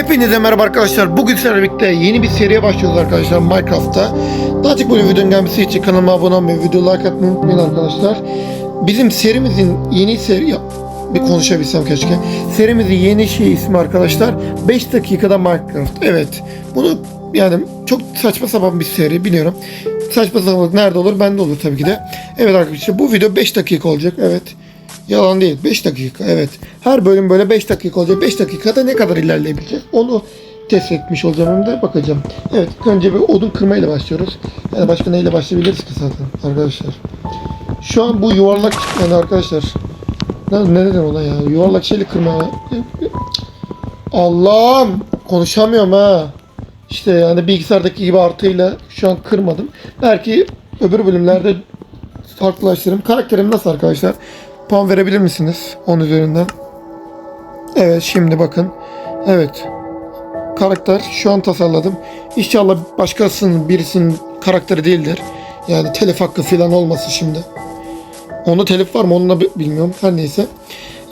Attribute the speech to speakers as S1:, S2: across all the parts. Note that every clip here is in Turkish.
S1: Hepinize merhaba arkadaşlar. Bugün sizlerle birlikte yeni bir seriye başlıyoruz arkadaşlar Minecraft'ta. Daha çok böyle videonun gelmesi için kanalıma abone olmayı, video like atmayı unutmayın arkadaşlar. Bizim serimizin yeni seri... Ya, bir konuşabilsem keşke. Serimizin yeni şey ismi arkadaşlar 5 dakikada Minecraft. Evet. Bunu yani çok saçma sapan bir seri biliyorum. Saçma sapan nerede olur? Bende olur tabii ki de. Evet arkadaşlar bu video 5 dakika olacak. Evet. Yalan değil. 5 dakika evet. Her bölüm böyle 5 dakika olacak. 5 dakikada ne kadar ilerleyebileceğiz? Onu test etmiş olacağım hem de bakacağım. Evet önce bir odun kırmayla başlıyoruz. Yani başka neyle başlayabiliriz ki zaten arkadaşlar. Şu an bu yuvarlak yani arkadaşlar. Ne, ne dedim ona ya? Yuvarlak şeyle kırma. Allah'ım konuşamıyorum ha. İşte yani bilgisayardaki gibi artıyla şu an kırmadım. Belki öbür bölümlerde farklılaştırırım. Karakterim nasıl arkadaşlar? Puan verebilir misiniz 10 üzerinden? Evet şimdi bakın. Evet. Karakter şu an tasarladım. İnşallah başkasının birisinin karakteri değildir. Yani telif hakkı falan olmasın şimdi. Onda telif var mı onu da bi- bilmiyorum. Her neyse.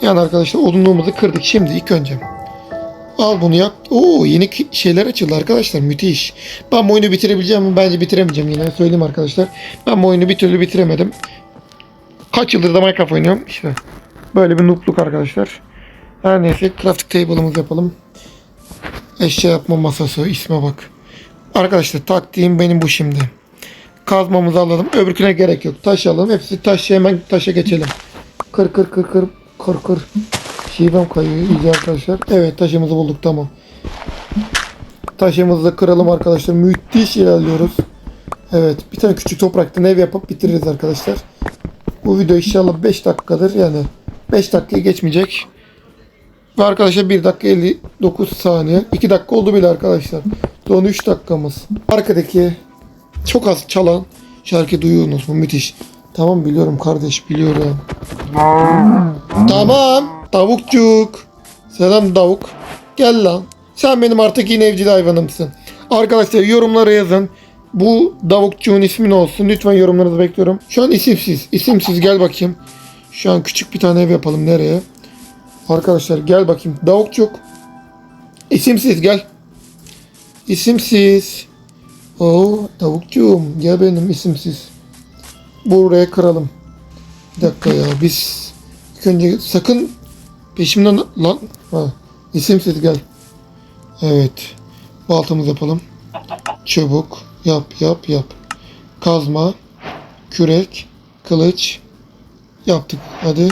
S1: Yani arkadaşlar odunluğumuzu kırdık şimdi ilk önce. Al bunu yap. Oo yeni şeyler açıldı arkadaşlar. Müthiş. Ben bu oyunu bitirebileceğim mi? Bence bitiremeyeceğim yine. Söyleyeyim arkadaşlar. Ben bu oyunu bir türlü bitiremedim. Kaç yıldır da Minecraft oynuyorum. İşte böyle bir noobluk arkadaşlar. Her neyse crafting table'ımızı yapalım. Eşya yapma masası isme bak. Arkadaşlar taktiğim benim bu şimdi. Kazmamızı alalım. Öbürküne gerek yok. Taş alalım. Hepsi taş hemen taşa geçelim. Kır kır kır kır kır kır. Şivem kayıyor iyice arkadaşlar. Evet taşımızı bulduk tamam. Taşımızı da kıralım arkadaşlar. Müthiş ilerliyoruz. Evet bir tane küçük topraktan ev yapıp bitiririz arkadaşlar. Bu video inşallah 5 dakikadır yani 5 dakikayı geçmeyecek. Ve arkadaşlar 1 dakika 59 saniye. 2 dakika oldu bile arkadaşlar. Son 3 dakikamız. Arkadaki çok az çalan şarkı duyuyorsunuz mu? Müthiş. Tamam biliyorum kardeş biliyorum. Tamam. Tavukçuk. Selam tavuk. Gel lan. Sen benim artık yine evcil hayvanımsın. Arkadaşlar yorumlara yazın. Bu davukçuğun ismi ne olsun? Lütfen yorumlarınızı bekliyorum. Şu an isimsiz. İsimsiz gel bakayım. Şu an küçük bir tane ev yapalım. Nereye? Arkadaşlar gel bakayım. Davukçuk. İsimsiz gel. İsimsiz. Oo tavukçuğum gel benim isimsiz. Buraya kıralım. Bir dakika ya biz ilk önce sakın peşimden lan ha, isimsiz gel. Evet. Baltamızı yapalım. Çubuk. Yap yap yap. Kazma. Kürek. Kılıç. Yaptık. Hadi.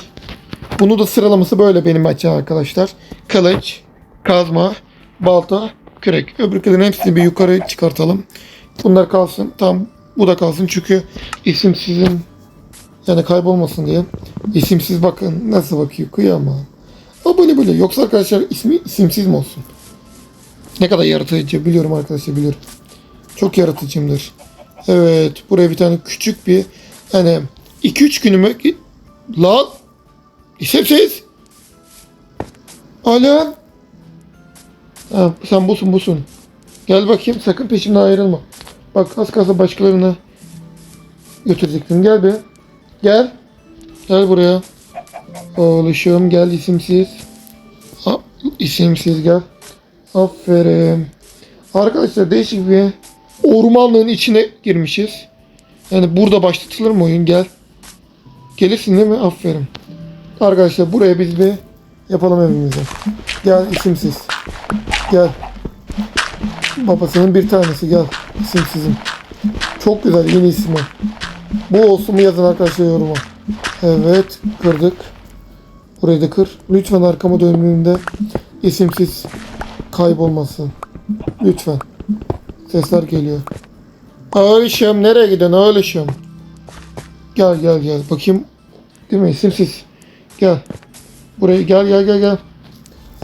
S1: Bunu da sıralaması böyle benim açım arkadaşlar. Kılıç. Kazma. Balta. Kürek. Öbürklerin hepsini bir yukarı çıkartalım. Bunlar kalsın. Tam bu da kalsın çünkü isimsizin yani kaybolmasın diye. İsimsiz bakın nasıl bakıyor kıyamam. O böyle böyle. Yoksa arkadaşlar ismi isimsiz mi olsun? Ne kadar yaratıcı biliyorum arkadaşlar biliyorum. Çok yaratıcımdır. Evet buraya bir tane küçük bir hani 2-3 günümü lan isimsiz Alan ha, sen busun busun gel bakayım sakın peşimden ayrılma bak az kalsın başkalarına götürecektim gel be gel gel buraya oğluşum gel isimsiz ha, isimsiz gel Aferin. Arkadaşlar değişik bir ormanlığın içine girmişiz. Yani burada başlatılır mı oyun? Gel. Gelirsin değil mi? Aferin. Arkadaşlar buraya biz bir yapalım evimizi. Gel isimsiz. Gel. Babasının bir tanesi gel. İsimsizim. Çok güzel yeni ismi. Bu olsun mu yazın arkadaşlar yoruma. Evet kırdık. Burayı da kır. Lütfen arkama döndüğümde isimsiz kaybolmasın. Lütfen. Sesler geliyor. Oğluşum nereye gidiyorsun oğluşum? Gel gel gel. Bakayım. Değil mi? İsimsiz. Gel. Buraya gel gel gel gel.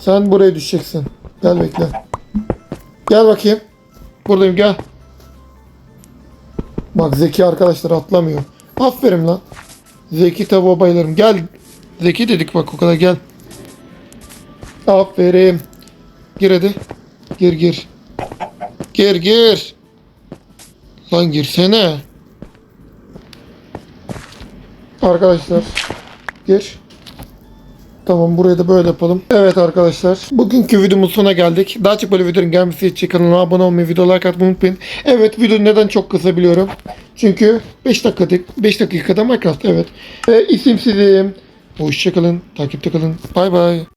S1: Sen buraya düşeceksin. Gel bekle. Gel bakayım. Buradayım gel. Bak Zeki arkadaşlar atlamıyor. Aferin lan. Zeki tavuğa bayılırım. Gel. Zeki dedik bak o kadar gel. Aferin. Gir hadi. Gir gir. Gir gir. Lan girsene. Arkadaşlar. Gir. Tamam burayı da böyle yapalım. Evet arkadaşlar. Bugünkü videomuz sonuna geldik. Daha çok böyle videoların gelmesi için kanala abone olmayı, video like atmayı unutmayın. Evet video neden çok kısa biliyorum. Çünkü 5 dakikadık. 5 dakikada Minecraft evet. Ve isimsizim. Hoşçakalın. Takipte kalın. Bay bay.